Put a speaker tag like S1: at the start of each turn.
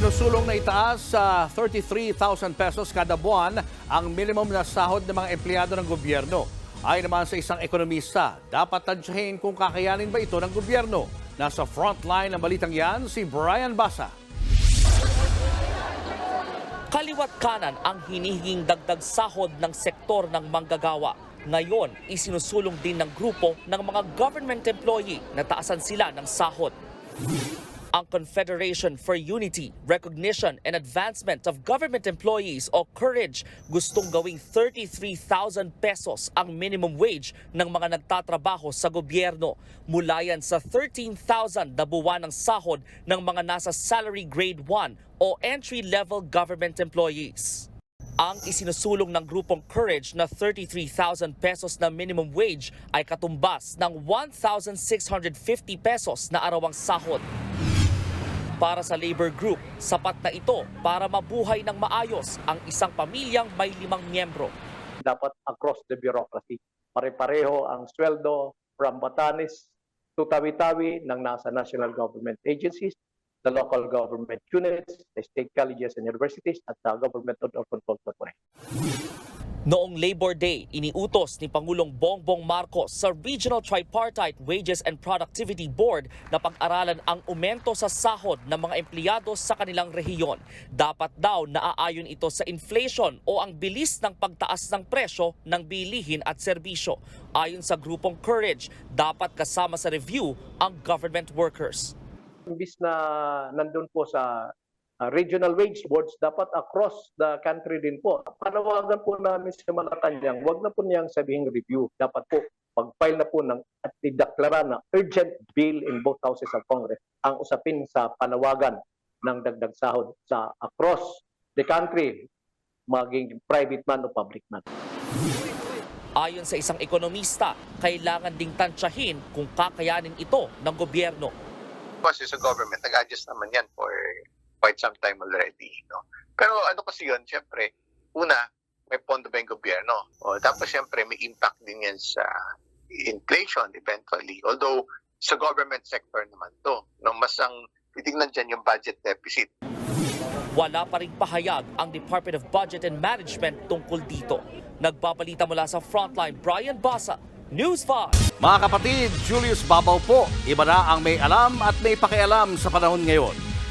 S1: Isinusulong na itaas sa 33,000 pesos kada buwan ang minimum na sahod ng mga empleyado ng gobyerno. Ayon naman sa isang ekonomista, dapat tansyahin kung kakayanin ba ito ng gobyerno. Nasa frontline ng balitang yan si Brian Basa.
S2: Kaliwat kanan ang hinihinging dagdag sahod ng sektor ng manggagawa. Ngayon, isinusulong din ng grupo ng mga government employee na taasan sila ng sahod. Ang Confederation for Unity, Recognition and Advancement of Government Employees o COURAGE gustong gawing 33,000 pesos ang minimum wage ng mga nagtatrabaho sa gobyerno. Mula yan sa 13,000 na buwan ng sahod ng mga nasa salary grade 1 o entry-level government employees. Ang isinusulong ng grupong Courage na 33,000 pesos na minimum wage ay katumbas ng 1,650 pesos na arawang sahod. Para sa labor group, sapat na ito para mabuhay ng maayos ang isang pamilyang may limang miyembro.
S3: dapat across the bureaucracy. Pare-pareho ang sweldo from Batanes to Tawi-Tawi ng nasa national government agencies, the local government units, the state colleges and universities, at the government or control corporation.
S2: Noong Labor Day, iniutos ni Pangulong Bongbong Marcos sa Regional Tripartite Wages and Productivity Board na pag-aralan ang umento sa sahod ng mga empleyado sa kanilang rehiyon. Dapat daw naaayon ito sa inflation o ang bilis ng pagtaas ng presyo ng bilihin at serbisyo. Ayon sa grupong Courage, dapat kasama sa review ang government workers.
S3: Imbis na nandun po sa uh, regional wage boards, dapat across the country din po. Panawagan po namin sa Malacanang, wag na po niyang sabihing review. Dapat po, pag-file na po ng at ideklara na urgent bill in both houses of Congress ang usapin sa panawagan ng dagdag sahod sa across the country, maging private man o public man.
S2: Ayon sa isang ekonomista, kailangan ding tansyahin kung kakayanin ito ng gobyerno.
S4: kasi sa government, nag-adjust naman yan for quite some time already. No? Pero ano kasi yun, syempre, una, may pondo ba yung gobyerno? O, tapos syempre, may impact din yan sa inflation eventually. Although, sa government sector naman to. No? Mas ang titignan dyan yung budget deficit.
S2: Wala pa ring pahayag ang Department of Budget and Management tungkol dito. Nagbabalita mula sa Frontline, Brian Basa, News 5.
S1: Mga kapatid, Julius Babaw po. Iba na ang may alam at may pakialam sa panahon ngayon.